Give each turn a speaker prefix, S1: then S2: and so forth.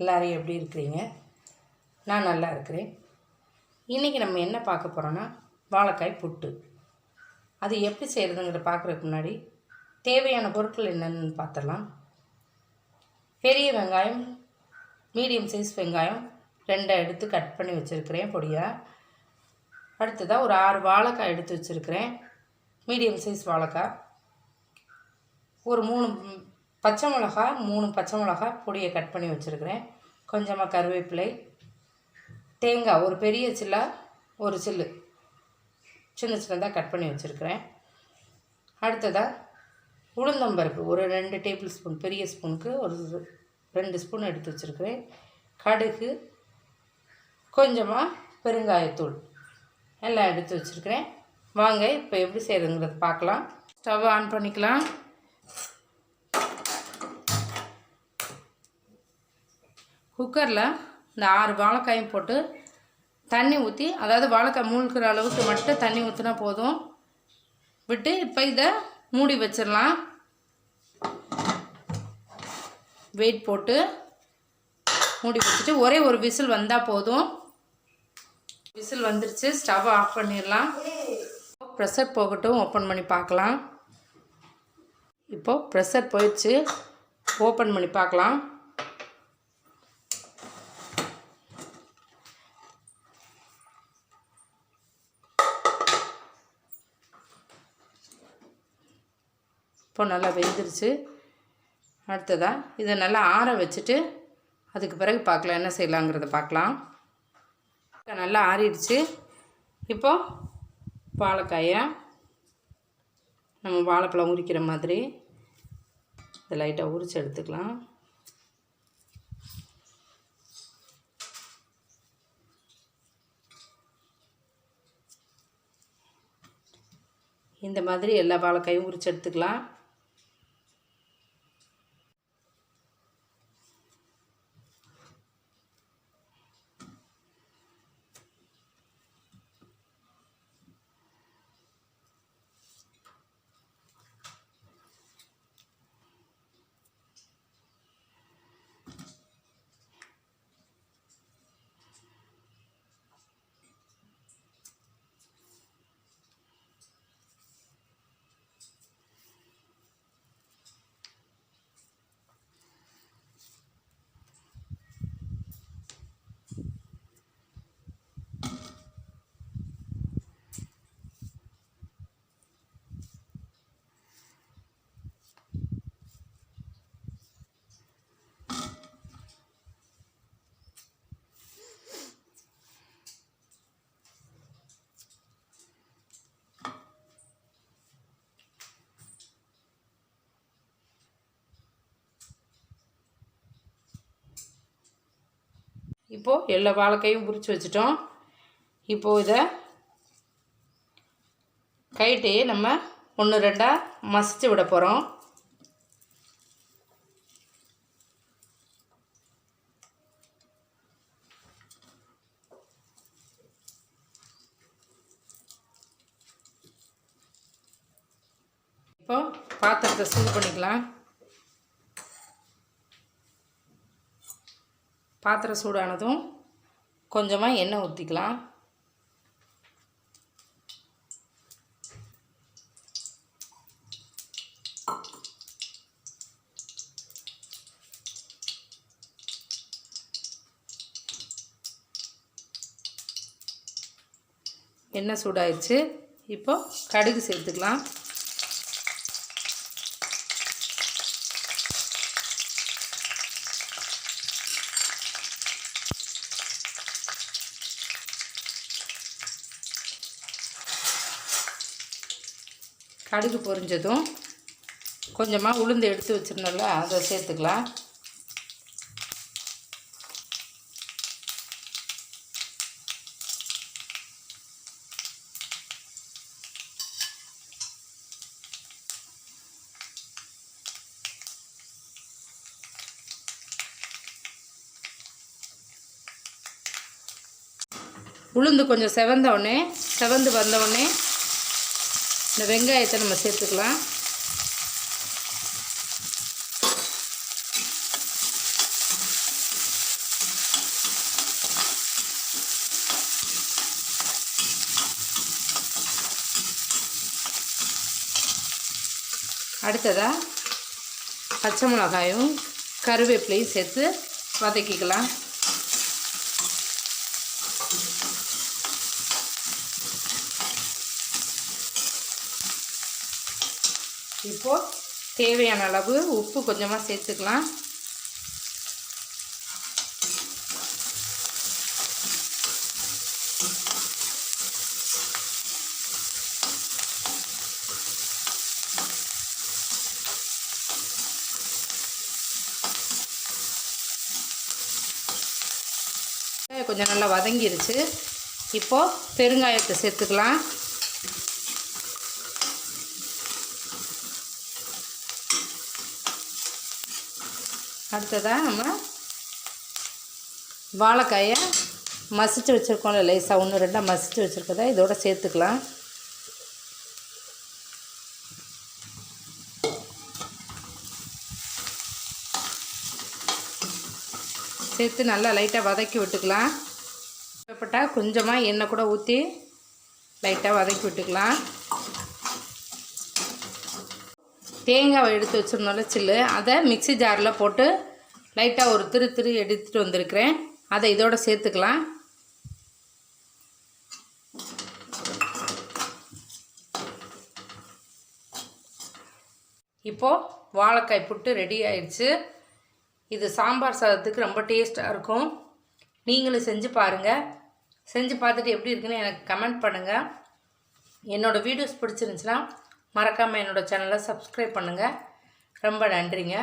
S1: எல்லாரும் எப்படி இருக்கிறீங்க? நான் நல்லா இருக்கிறேன். இன்றைக்கி நம்ம என்ன பார்க்க போகிறோன்னா வாழைக்காய் புட்டு. அது எப்படி செய்கிறதுங்கிறத பார்க்குறதுக்கு முன்னாடி தேவையான பொருட்கள் என்னென்னு பார்த்துடலாம். பெரிய வெங்காயம் மீடியம் சைஸ் வெங்காயம் ரெண்டை எடுத்து கட் பண்ணி வச்சுருக்கிறேன் பொடியாக அடுத்ததாக ஒரு ஆறு வாழைக்காய் எடுத்து வச்சுருக்கிறேன். மீடியம் சைஸ் வாழைக்காய். ஒரு மூணு பச்சை மிளகா மூணு பச்சை மிளகா பொடியை கட் பண்ணி வச்சுருக்கிறேன். கொஞ்சமாக கருவேப்பிலை தேங்காய் ஒரு பெரிய சில்லா ஒரு சில்லு சின்ன சின்னதாக கட் பண்ணி வச்சுருக்கிறேன். அடுத்ததாக உளுந்தம்பருப்பு ஒரு ரெண்டு டேபிள் ஸ்பூன் பெரிய ஸ்பூனுக்கு ஒரு ரெண்டு ஸ்பூன் எடுத்து வச்சுருக்கிறேன். கடுகு கொஞ்சமாக பெருங்காயத்தூள் எல்லாம் எடுத்து வச்சுருக்கிறேன். வாங்க இப்போ எப்படி செய்கிறதுங்கிறத பார்க்கலாம். ஸ்டவ் ஆன் பண்ணிக்கலாம். குக்கரில் இந்த ஆறு வாழைக்காயும் போட்டு தண்ணி ஊற்றி அதாவது வாழைக்காய் மூழ்கிற அளவுக்கு மட்டும் தண்ணி ஊற்றினா போதும். விட்டு இப்போ இதை மூடி வச்சிடலாம். வெயிட் போட்டு மூடி வச்சுட்டு ஒரே ஒரு விசில் வந்தால் போதும். விசில் வந்துருச்சு ஸ்டவ்வை ஆஃப் பண்ணிடலாம். ப்ரெஷர் போகட்டும் ஓப்பன் பண்ணி பார்க்கலாம். இப்போது ப்ரெஷர் போயிடுச்சு ஓப்பன் பண்ணி பார்க்கலாம். இப்போ நல்லா வெந்துருச்சு. அடுத்ததாக இதை நல்லா ஆற வச்சுட்டு அதுக்கு பிறகு பார்க்கலாம் என்ன செய்யலாங்கிறத பார்க்கலாம். நல்லா ஆறிடுச்சு. இப்போ வாழைக்காயை நம்ம வாழைப்பழம் உரிக்கிற மாதிரி இதை லைட்டாக உரித்து எடுத்துக்கலாம். இந்த மாதிரி எல்லா வாழைக்காயும் உரித்து எடுத்துக்கலாம். இப்போது எல்லா வாழைக்கையும் உரித்து வச்சிட்டோம். இப்போது இதை கைட்டு நம்ம ஒன்று ரெண்டாக மசிச்சு விட போகிறோம் இப்போ பாத்திரத்தை சூடு பண்ணிக்கலாம். பாத்திரம் சூடானதும் கொஞ்சமாக எண்ணெய் ஊற்றிக்கலாம் எண்ணெய் சூடாயிடுச்சு. இப்போ கடுகு சேர்த்துக்கலாம். கடுகு பொரிஞ்சதும் கொஞ்சமாக உளுந்து எடுத்து வச்சிருந்தோம்ல அதை சேர்த்துக்கலாம். உளுந்து கொஞ்சம் செவந்தவுடனே செவந்து வந்தவுடனே இந்த வெங்காயத்தை நம்ம சேர்த்துக்கலாம். அடுத்ததாக பச்சை மிளகாயும் கருவேப்பிலையும் சேர்த்து வதக்கிக்கலாம். இப்போது தேவையான அளவு உப்பு கொஞ்சமாக சேர்த்துக்கலாம். கொஞ்சம் நல்லா வதங்கிருச்சு. இப்போது பெருங்காயத்தை சேர்த்துக்கலாம். அடுத்ததாக நம்ம வாழைக்காயை மசிச்சு வச்சுருக்கோம்ல லேசாக ஒன்று ரெண்டாக மசிச்சு வச்சுருக்கதா இதோட சேர்த்துக்கலாம். சேர்த்து நல்லா லைட்டாக வதக்கி விட்டுக்கலாம். தேவைப்பட்டால் கொஞ்சமாக எண்ணெய் கூட ஊற்றி லைட்டாக வதக்கி விட்டுக்கலாம். தேங்காவை எடுத்து வச்சுருந்தோம்ல சில்லு அதை மிக்ஸி ஜாரில் போட்டு லைட்டாக ஒரு திரு திரு எடுத்துகிட்டு வந்திருக்கிறேன். அதை இதோட சேர்த்துக்கலாம். இப்போது வாழைக்காய் புட்டு ரெடி ஆயிடுச்சு. இது சாம்பார் சாதத்துக்கு ரொம்ப டேஸ்ட்டாக இருக்கும். நீங்களும் செஞ்சு பாருங்கள் செஞ்சு பார்த்துட்டு எப்படி இருக்குன்னு எனக்கு கமெண்ட் பண்ணுங்கள் என்னோடய வீடியோஸ் பிடிச்சிருந்துச்சுன்னா மறக்காமல் என்னோடய சேனலை சப்ஸ்கிரைப் பண்ணுங்கள் ரொம்ப நன்றிங்க.